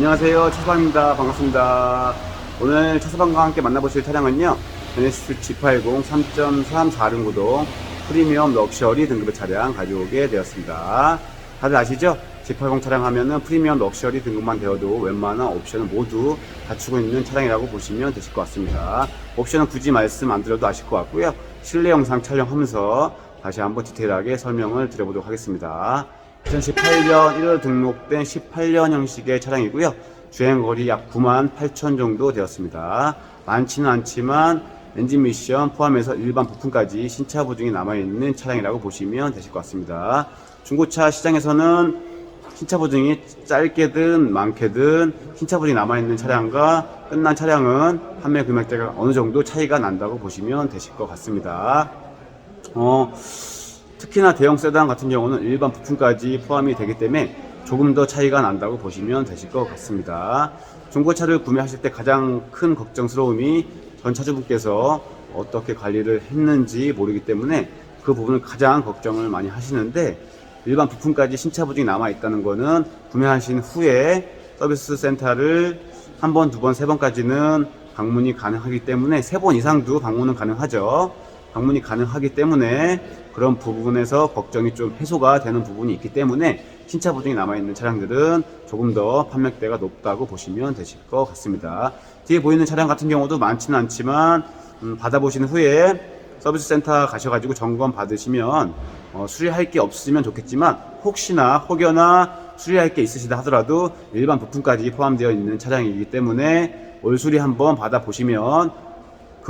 안녕하세요. 차서방입니다. 반갑습니다. 오늘 차서방과 함께 만나보실 차량은요. NS G80 3.3 4륜구동 프리미엄 럭셔리 등급의 차량 가져오게 되었습니다. 다들 아시죠? G80 차량 하면은 프리미엄 럭셔리 등급만 되어도 웬만한 옵션을 모두 갖추고 있는 차량이라고 보시면 되실 것 같습니다. 옵션은 굳이 말씀 안 드려도 아실 것 같고요. 실내 영상 촬영하면서 다시 한번 디테일하게 설명을 드려보도록 하겠습니다. 2018년 1월 등록된 18년 형식의 차량이고요. 주행거리 약 9만 8천 정도 되었습니다. 많지는 않지만 엔진 미션 포함해서 일반 부품까지 신차 보증이 남아있는 차량이라고 보시면 되실 것 같습니다. 중고차 시장에서는 신차 보증이 짧게든 많게든 신차 보증이 남아있는 차량과 끝난 차량은 판매 금액대가 어느 정도 차이가 난다고 보시면 되실 것 같습니다. 어, 특히나 대형 세단 같은 경우는 일반 부품까지 포함이 되기 때문에 조금 더 차이가 난다고 보시면 되실 것 같습니다. 중고차를 구매하실 때 가장 큰 걱정스러움이 전 차주분께서 어떻게 관리를 했는지 모르기 때문에 그 부분을 가장 걱정을 많이 하시는데 일반 부품까지 신차 보증이 남아 있다는 거는 구매하신 후에 서비스 센터를 한 번, 두 번, 세 번까지는 방문이 가능하기 때문에 세 번 이상도 방문은 가능하죠. 방문이 가능하기 때문에 그런 부분에서 걱정이 좀 해소가 되는 부분이 있기 때문에 신차 보증이 남아있는 차량들은 조금 더 판매대가 높다고 보시면 되실 것 같습니다. 뒤에 보이는 차량 같은 경우도 많지는 않지만 음, 받아보신 후에 서비스 센터 가셔가지고 점검 받으시면 어, 수리할 게 없으면 좋겠지만 혹시나 혹여나 수리할 게 있으시다 하더라도 일반 부품까지 포함되어 있는 차량이기 때문에 올 수리 한번 받아보시면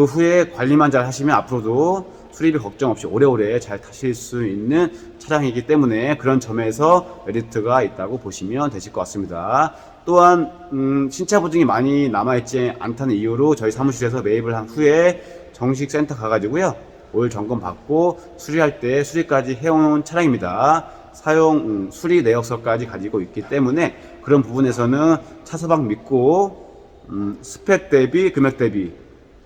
그 후에 관리만 잘 하시면 앞으로도 수리비 걱정 없이 오래오래 잘 타실 수 있는 차량이기 때문에 그런 점에서 메리트가 있다고 보시면 되실 것 같습니다. 또한 음, 신차 보증이 많이 남아있지 않다는 이유로 저희 사무실에서 매입을 한 후에 정식 센터 가가지고요 올 점검 받고 수리할 때 수리까지 해온 차량입니다. 사용 음, 수리 내역서까지 가지고 있기 때문에 그런 부분에서는 차서방 믿고 음, 스펙 대비 금액 대비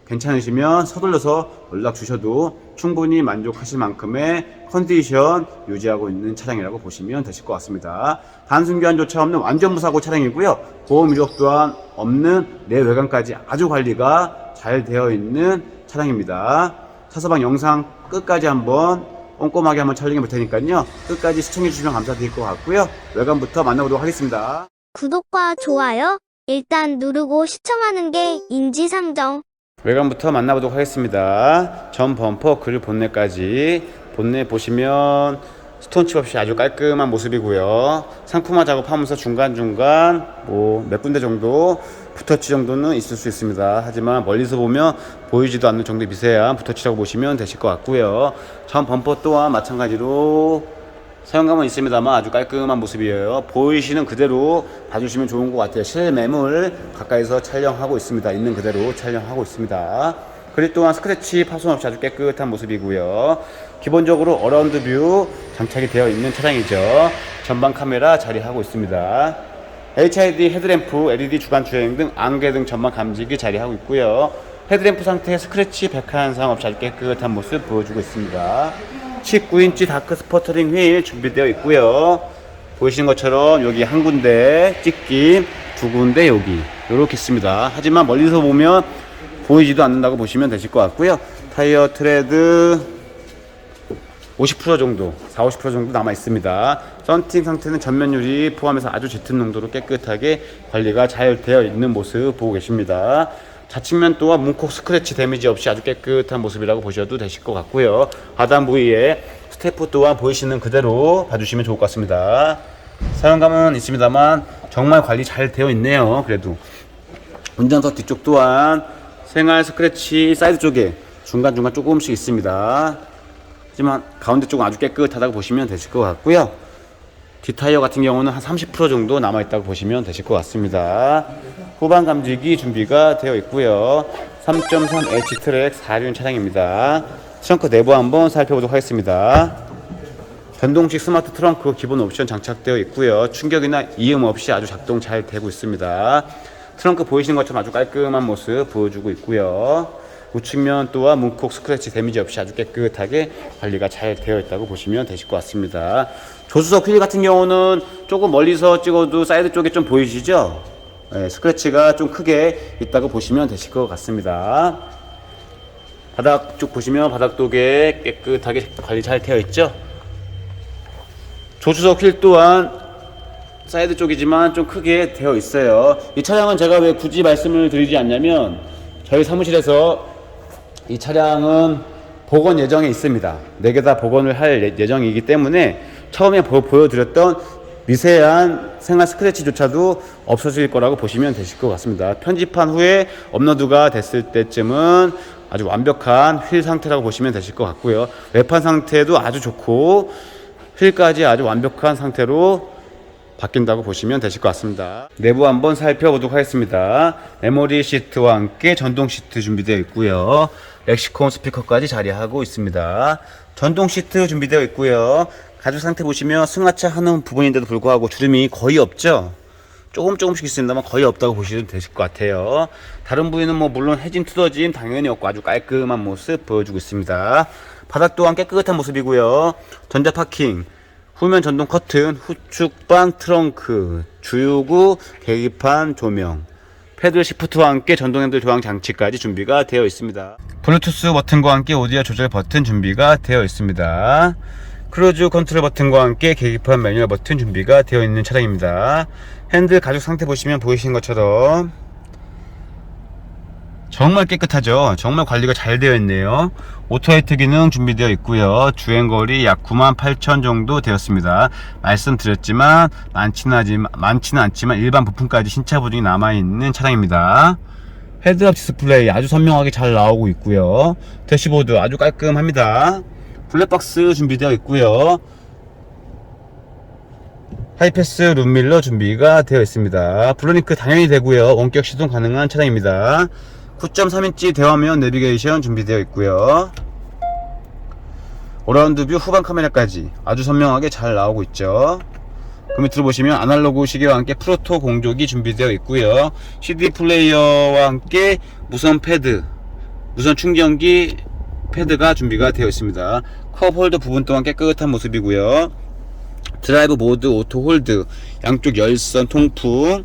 괜찮으시면 서둘러서 연락 주셔도 충분히 만족하실 만큼의 컨디션 유지하고 있는 차량이라고 보시면 되실 것 같습니다. 단순 교환조차 없는 완전 무사고 차량이고요. 보험 이력 또한 없는 내 외관까지 아주 관리가 잘 되어 있는 차량입니다. 차서방 영상 끝까지 한번 꼼꼼하게 한번 촬영해 볼 테니까요. 끝까지 시청해 주시면 감사드릴 것 같고요. 외관부터 만나보도록 하겠습니다. 구독과 좋아요 일단 누르고 시청하는 게 인지상정. 외관부터 만나보도록 하겠습니다. 전 범퍼 그릴 본넷까지 본넷 보시면 스톤칩 없이 아주 깔끔한 모습이고요. 상품화 작업하면서 중간중간 뭐 몇 군데 정도 붓터치 정도는 있을 수 있습니다. 하지만 멀리서 보면 보이지도 않는 정도의 미세한 붓터치라고 보시면 되실 것 같고요. 전 범퍼 또한 마찬가지로 사용감은 있습니다만 아주 깔끔한 모습이에요. 보이시는 그대로 봐주시면 좋은 것 같아요. 실매물 가까이서 촬영하고 있습니다. 있는 그대로 촬영하고 있습니다. 그리고 또한 스크래치 파손 없이 아주 깨끗한 모습이고요. 기본적으로 어라운드 뷰 장착이 되어 있는 차량이죠. 전방 카메라 자리하고 있습니다. HID 헤드램프, LED 주간 주행 등 안개 등 전방 감지기 자리하고 있고요. 헤드램프 상태 스크래치 백한상 없이 아주 깨끗한 모습 보여주고 있습니다. 19인치 다크 스퍼터링 휠 준비되어 있고요. 보이시는 것처럼 여기 한 군데 찍기, 두 군데 여기 이렇게 있습니다. 하지만 멀리서 보면 보이지도 않는다고 보시면 되실 것 같고요. 타이어 트레드 50% 정도, 4, 50% 정도 남아 있습니다. 썬팅 상태는 전면 유리 포함해서 아주 짙은 농도로 깨끗하게 관리가 잘 되어 있는 모습 보고 계십니다. 좌측면 또한 문콕 스크래치 데미지 없이 아주 깨끗한 모습이라고 보셔도 되실 것 같고요. 하단 부위에 스태프 또한 보이시는 그대로 봐주시면 좋을 것 같습니다. 사용감은 있습니다만 정말 관리 잘 되어 있네요. 그래도 운전석 뒤쪽 또한 생활 스크래치 사이드 쪽에 중간중간 조금씩 있습니다. 하지만 가운데 쪽은 아주 깨끗하다고 보시면 되실 것 같고요. 뒷타이어 같은 경우는 한 30% 정도 남아있다고 보시면 되실 것 같습니다. 후방 감지기 준비가 되어 있고요. 3.3 H 트랙 4륜 차량입니다. 트렁크 내부 한번 살펴보도록 하겠습니다. 전동식 스마트 트렁크 기본 옵션 장착되어 있고요. 충격이나 이음 없이 아주 작동 잘 되고 있습니다. 트렁크 보이시는 것처럼 아주 깔끔한 모습 보여주고 있고요. 우측면 또한 문콕 스크래치 데미지 없이 아주 깨끗하게 관리가 잘 되어 있다고 보시면 되실 것 같습니다. 조수석 휠 같은 경우는 조금 멀리서 찍어도 사이드 쪽에 좀 보이시죠? 예, 스크래치가 좀 크게 있다고 보시면 되실 것 같습니다. 바닥 쪽 보시면 바닥 도게 깨끗하게 관리 잘 되어 있죠. 조수석 휠 또한 사이드 쪽이지만 좀 크게 되어 있어요. 이 차량은 제가 왜 굳이 말씀을 드리지 않냐면 저희 사무실에서 이 차량은 복원 예정에 있습니다. 네 개 다 복원을 할 예- 예정이기 때문에 처음에 보, 보여드렸던 미세한 생활 스크래치조차도 없어질 거라고 보시면 되실 것 같습니다. 편집한 후에 업로드가 됐을 때쯤은 아주 완벽한 휠 상태라고 보시면 되실 것 같고요. 외판 상태도 아주 좋고 휠까지 아주 완벽한 상태로 바뀐다고 보시면 되실 것 같습니다. 내부 한번 살펴보도록 하겠습니다. 메모리 시트와 함께 전동 시트 준비되어 있고요. 렉시콘 스피커까지 자리하고 있습니다. 전동 시트 준비되어 있고요. 가죽 상태 보시면 승하차 하는 부분인데도 불구하고 주름이 거의 없죠. 조금 조금씩 있습니다만 거의 없다고 보시면 되실 것 같아요. 다른 부위는 뭐 물론 해진 투더짐 당연히 없고 아주 깔끔한 모습 보여주고 있습니다. 바닥 또한 깨끗한 모습이고요. 전자 파킹, 후면 전동 커튼, 후축방 트렁크, 주유구, 계기판 조명, 패들 시프트와 함께 전동 핸들 조항 장치까지 준비가 되어 있습니다. 블루투스 버튼과 함께 오디오 조절 버튼 준비가 되어 있습니다. 크루즈 컨트롤 버튼과 함께 계기판 매뉴얼 버튼 준비가 되어 있는 차량입니다. 핸들 가죽 상태 보시면 보이시는 것처럼 정말 깨끗하죠. 정말 관리가 잘 되어 있네요. 오토하이트 기능 준비되어 있고요. 주행거리 약 9만 8천 정도 되었습니다. 말씀드렸지만 많지는, 하지, 많지는 않지만 일반 부품까지 신차 보증이 남아있는 차량입니다. 헤드업 디스플레이 아주 선명하게 잘 나오고 있고요. 대시보드 아주 깔끔합니다. 블랙박스 준비되어 있고요. 하이패스 룸밀러 준비가 되어 있습니다. 블루니크 당연히 되고요. 원격 시동 가능한 차량입니다. 9.3인치 대화면 내비게이션 준비되어 있고요. 오라운드 뷰 후방 카메라까지 아주 선명하게 잘 나오고 있죠. 그 밑으로 보시면 아날로그 시계와 함께 프로토 공조기 준비되어 있고요. CD 플레이어와 함께 무선 패드, 무선 충전기 패드가 준비가 되어 있습니다. 컵 홀더 부분 또한 깨끗한 모습이고요. 드라이브 모드 오토 홀드, 양쪽 열선 통풍,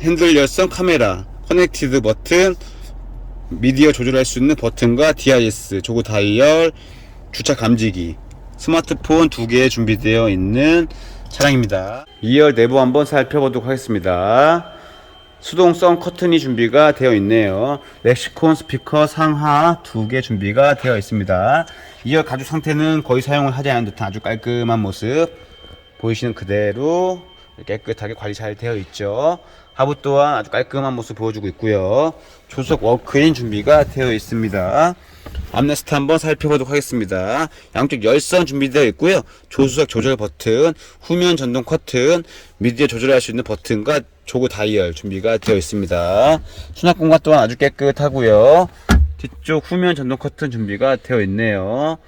핸들 열선 카메라, 커넥티드 버튼, 미디어 조절할 수 있는 버튼과 DIS, 조그 다이얼, 주차 감지기, 스마트폰 두 개 준비되어 있는 차량입니다. 2열 내부 한번 살펴보도록 하겠습니다. 수동성 커튼이 준비가 되어 있네요. 렉시콘 스피커 상하 두 개 준비가 되어 있습니다. 2열 가죽 상태는 거의 사용을 하지 않은 듯한 아주 깔끔한 모습 보이시는 그대로 깨끗하게 관리 잘 되어 있죠. 하부 또한 아주 깔끔한 모습 보여주고 있고요. 조석 워크인 준비가 되어 있습니다. 암레스트 한번 살펴보도록 하겠습니다. 양쪽 열선 준비되어 있고요. 조수석 조절 버튼, 후면 전동 커튼, 미디어 조절할 수 있는 버튼과 조그 다이얼 준비가 되어 있습니다. 수납 공간 또한 아주 깨끗하고요. 뒤쪽 후면 전동 커튼 준비가 되어 있네요.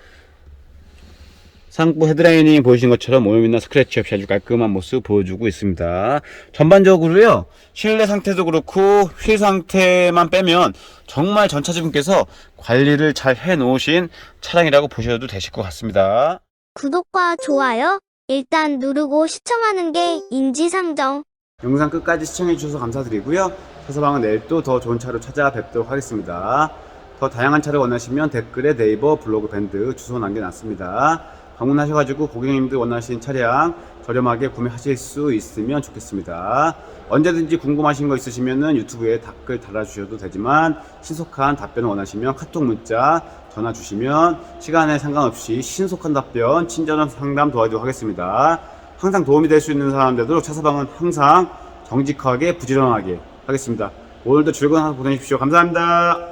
상부 헤드라인이 보이신 것처럼 오염이나 스크래치 없이 아주 깔끔한 모습 보여주고 있습니다. 전반적으로요, 실내 상태도 그렇고, 휠 상태만 빼면 정말 전차주분께서 관리를 잘 해 놓으신 차량이라고 보셔도 되실 것 같습니다. 구독과 좋아요 일단 누르고 시청하는 게 인지상정. 영상 끝까지 시청해주셔서 감사드리고요. 차서방은 내일 또 더 좋은 차로 찾아뵙도록 하겠습니다. 더 다양한 차를 원하시면 댓글에 네이버 블로그 밴드 주소 남겨놨습니다. 방문하셔가지고 고객님들 원하시는 차량 저렴하게 구매하실 수 있으면 좋겠습니다. 언제든지 궁금하신 거 있으시면 유튜브에 댓글 달아주셔도 되지만 신속한 답변을 원하시면 카톡 문자 전화 주시면 시간에 상관없이 신속한 답변 친절한 상담 도와드리도록 하겠습니다. 항상 도움이 될 수 있는 사람 되도록 차서방은 항상 정직하게 부지런하게 하겠습니다. 오늘도 즐거운 하루 보내십시오. 감사합니다.